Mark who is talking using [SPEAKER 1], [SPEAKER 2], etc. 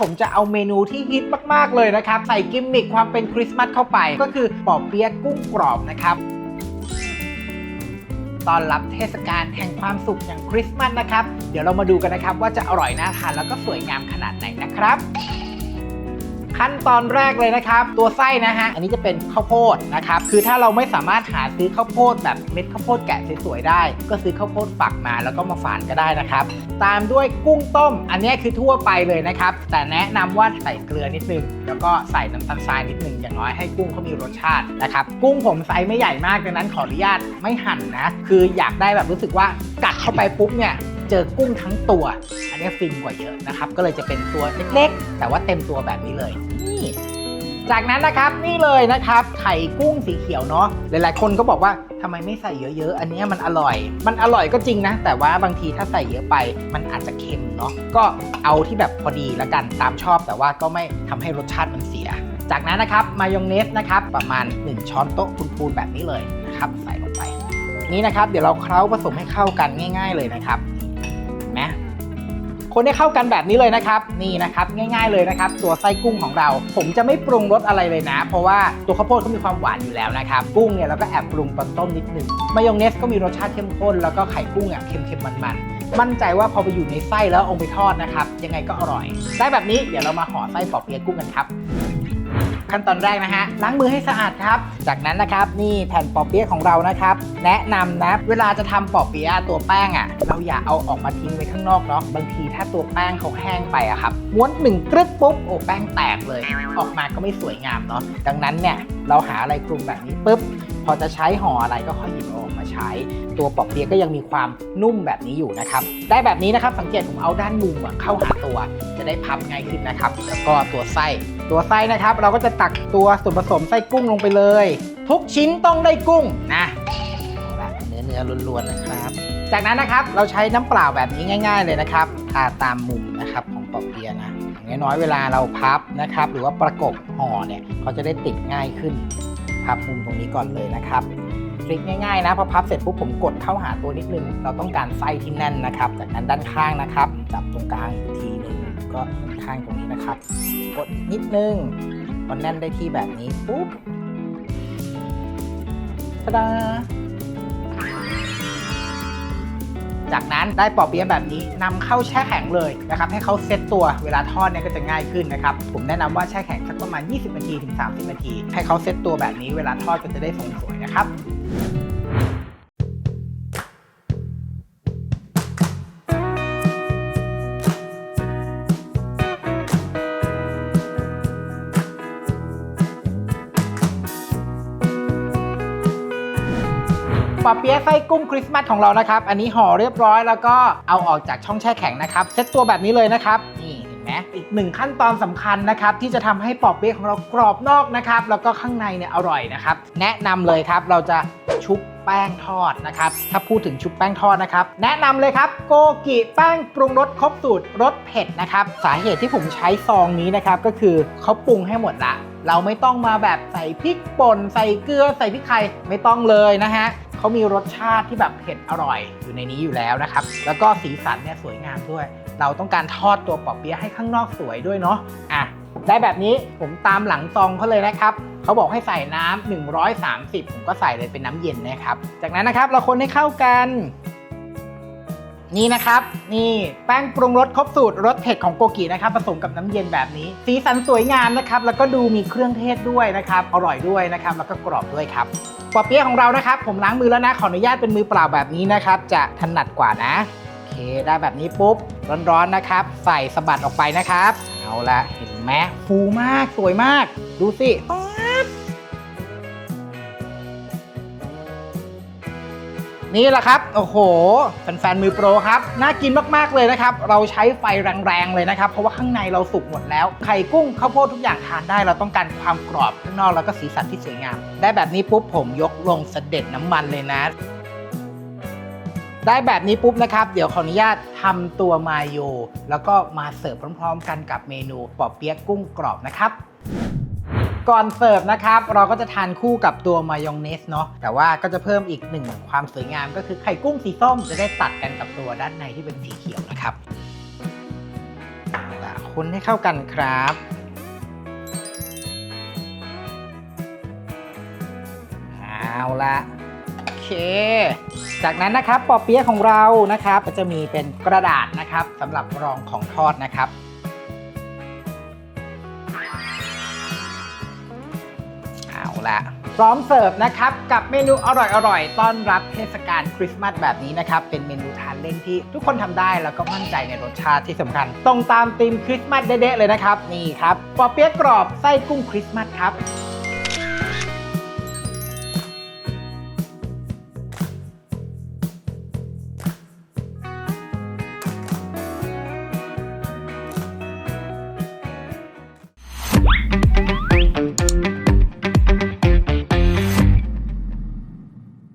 [SPEAKER 1] ผมจะเอาเมนูที่ฮิตมาก ๆ เลยนะครับ ใส่กิมมิคความเป็นคริสต์มาสเข้าไป ก็คือปอเปี๊ยะกุ้งกรอบนะครับตอนรับเทศกาลแห่งความสุขอย่างคริสต์มาสนะครับ เดี๋ยวเรามาดูกันนะครับ ว่าจะอร่อยน่าทานแล้วก็สวยงามขนาดไหนนะครับ ขั้นตอนแรกเลยนะครับ ตัวไส้นะฮะ อันนี้จะเป็นข้าวโพดนะครับ คือถ้าเราไม่สามารถหาซื้อข้าวโพดแบบเม็ดข้าวโพดแกะสวยๆได้ ก็ซื้อข้าวโพดฝักมาแล้วก็มาฝานก็ได้นะครับ ตามด้วยกุ้งต้ม อันนี้คือทั่วไปเลยนะครับ แต่แนะนำว่าใส่เกลือนิดนึง แล้วก็ใส่น้ำตาลทรายนิดนึงอย่างน้อยให้กุ้งเขามีรสชาตินะครับ กุ้งผมไซส์ไม่ใหญ่มากดังนั้นขออนุญาตไม่หั่นนะ คืออยากได้แบบรู้สึกว่ากัดเข้าไปปุ๊บเนี่ยเจอกุ้งทั้งตัว อันนี้ฟินกว่าเยอะนะครับ ก็เลยจะเป็นตัวเล็กๆ แต่ว่าเต็มตัวแบบนี้เลยนี่จากนั้นนะครับนี่เลยนะครับไข่กุ้งสีเขียวเนาะหลายๆ คนก็บอกว่าทำไมไม่ใส่เยอะๆ อันนี้มันอร่อย มันอร่อยก็จริงนะ แต่ว่าบางทีถ้าใส่เยอะไป มันอาจจะเค็มเนาะก็เอาที่แบบพอดีละกันตามชอบ แต่ว่าก็ไม่ทำให้รสชาติมันเสีย จากนั้นนะครับมายองเนสนะครับประมาณ 1 ช้อนโต๊ะพูนๆแบบนี้เลยนะครับใส่ลงไป นี่นะครับเดี๋ยวเราเคล้าผสมให้เข้ากันง่าย ๆเลยนะครับ คนให้เข้ากันแบบนี้เลยนะครับ นี่นะครับง่าย ๆเลยนะครับ ตัวไส้กุ้งของเรา ผมจะไม่ปรุงรสอะไรเลยนะ เพราะว่าตัวข้าวโพดเขามีความหวานอยู่แล้วนะครับกุ้งเนี่ยเราก็แอบปรุงตอนต้มนิดหนึงมายองเนสก็มีรสชาติเข้มข้นแล้วก็ไข่กุ้งอะเค็มๆมันๆมั่นใจว่าพอไปอยู่ในไส้แล้วองไปทอดนะครับ ยังไงก็อร่อย ได้แบบนี้เดี๋ยวเรามาห่อไส้ปอเปี๊ยะกุ้งกันครับ ขั้นตอนแรกนะฮะล้างมือให้สะอาดครับ จากนั้นนะครับนี่แผ่นปอเปี๊ยะของเรานะครับ แนะนำนะเวลาจะทำปอเปี๊ยะตัวแป้งอะ่ะ เราอย่าเอาออกมาทิ้งไว้ข้างนอกเนาะบางทีถ้าตัวแป้งเขาแห้งไปอะครับม้วนหนึ่งกรึ๊บปุ๊บโอ้แป้งแตกเลย ออกมาก็ไม่สวยงามเนาะดังนั้นเนี่ยเราหาอะไรคลุมแบบนี้ปุ๊บ อจะใช้ห่ออะไรก็ค่อยหยิบออกมาใช้ ตัวปอเปี๊ยะก็ยังมีความนุ่มแบบนี้อยู่นะครับ ได้แบบนี้นะครับสังเกตผมเอาด้านมุมเข้าหาตัว จะได้พับง่ายขึ้นนะครับ แล้วก็ตัวไส้ ตัวไส้นะครับ เราก็จะตักตัวส่วนผสมไส้กุ้งลงไปเลย ทุกชิ้นต้องได้กุ้งนะเนื้อเนื้อล้วนๆนะครับจากนั้นนะครับเราใช้น้ำเปล่าแบบนี้ง่าย ๆ เลยนะครับทาตามมุมนะครับของปอกเปียนะอย่างน้อยๆเวลาเราพับนะครับ หรือว่าประกบห่อเนี่ยเขาจะได้ติดง่ายขึ้น พับมุมตรงนี้ก่อนเลยนะครับทริคง่ายๆนะพอพับเสร็จปุ๊บผมกดเข้าหาตัวนิดนึง เราต้องการไส้ที่แน่นนะครับ จากนั้นด้านข้างนะครับ จับตรงกลางอีกทีหนึงก็ข้างตรงนี้นะครับ กดนิดนึงพอแน่นได้ที่แบบนี้ปุ๊บตาดา จากนั้นได้ปอเปี๊ยะแบบนี้นำเข้าแช่แข็งเลยนะครับให้เขาเซตตัวเวลาทอดเนี่ยก็จะง่ายขึ้นนะครับผมแนะนำว่าแช่แข็งสักประมาณ 20 นาทีถึง 30 นาที ให้เขาเซตตัวแบบนี้เวลาทอดก็จะได้ทรงสวยนะครับ ปอเปี๊ยะไส้กุ้งคริสต์มาสของเรานะครับ อันนี้ห่อเรียบร้อยแล้วก็เอาออกจากช่องแช่แข็งนะครับ เซ็ตตัวแบบนี้เลยนะครับ นี่เห็นไหมอีกหนึ่งขั้นตอนสำคัญนะครับ ที่จะทำให้ปอเปี๊ยะของเรากรอบนอกนะครับ แล้วก็ข้างในเนี่ยอร่อยนะครับ แนะนำเลยครับ เราจะชุบแป้งทอดนะครับ ถ้าพูดถึงชุบแป้งทอดนะครับ แนะนำเลยครับ โกกิแป้งปรุงรสครบสูตรรสเผ็ดนะครับ สาเหตุที่ผมใช้ซองนี้นะครับ ก็คือเขาปรุงให้หมดละ เราไม่ต้องมาแบบใส่พริกป่น ใส่เกลือ ใส่พริกไทยไม่ต้องเลยนะฮะ เขามีรสชาติที่แบบเผ็ดอร่อยอยู่ในนี้อยู่แล้วนะครับ แล้วก็สีสันเนี่ยสวยงามด้วย เราต้องการทอดตัวปอเปี๊ยะให้ข้างนอกสวยด้วยเนาะอะได้แบบนี้ผมตามหลังซองเขาเลยนะครับเขาบอกให้ใส่น้ำ130 ผมก็ใส่เลยเป็นน้ำเย็นนะครับ จากนั้นนะครับเราคนให้เข้ากัน นี่นะครับ นี่แป้งปรุงรสครบสูตรรสเผ็ดของโกกินะครับผสมกับน้ำเย็นแบบนี้ สีสันสวยงามนะครับแล้วก็ดูมีเครื่องเทศด้วยนะครับอร่อยด้วยนะครับแล้วก็กรอบด้วยครับปอเปี๊ยะของเรานะครับ ผมล้างมือแล้วนะขออนุญาตเป็นมือเปล่าแบบนี้นะครับ จะถนัดกว่านะโอเคได้แบบนี้ปุ๊บร้อนๆนะครับ ใส่สะบัดออกไปนะครับ เอาละเห็นไหมฟูมากสวยมาก ดูสิ นี่แหละครับ โอ้โห แฟนๆ มือโปรครับ น่ากินมากๆ เลยนะครับ เราใช้ไฟแรงๆ เลยนะครับ เพราะว่าข้างในเราสุกหมดแล้ว ไข่กุ้งข้าวโพดทุกอย่างทานได้ เราต้องการความกรอบข้างนอกแล้วก็สีสันที่สวยงาม ได้แบบนี้ปุ๊บผมยกลงเสด็จน้ำมันเลยนะ ได้แบบนี้ปุ๊บนะครับ เดี๋ยวขออนุญาตทำตัวมาโย แล้วก็มาเสิร์ฟพร้อม ๆ กันกับเมนูปอเปี๊ยะกุ้งกรอบนะครับ ก่อนเสิร์ฟนะครับ เราก็จะทานคู่กับตัวมายองเนสเนาะแต่ว่าก็จะเพิ่มอีกหนึ่งความสวยงาม ก็คือไข่กุ้งสีส้มจะได้ตัดกันกับตัวด้านในที่เป็นสีเขียวนะครับคคนให้เข้ากันครับเอาละโอเค จากนั้นนะครับปอเปี๊ยะของเรานะครับ ก็จะมีเป็นกระดาษนะครับสำหรับรองของทอดนะครับ ละ พร้อมเสิร์ฟนะครับกับเมนูอร่อยๆ ต้อนรับเทศกาลคริสต์มาสแบบนี้นะครับ เป็นเมนูทานเล่นที่ทุกคนทำได้แล้วก็มั่นใจในรสชาติที่สำคัญ ตรงตามธีมคริสต์มาสเด๊ะๆเลยนะครับ นี่ครับปอเปี๊ยะกรอบไส้กุ้งคริสต์มาสครับ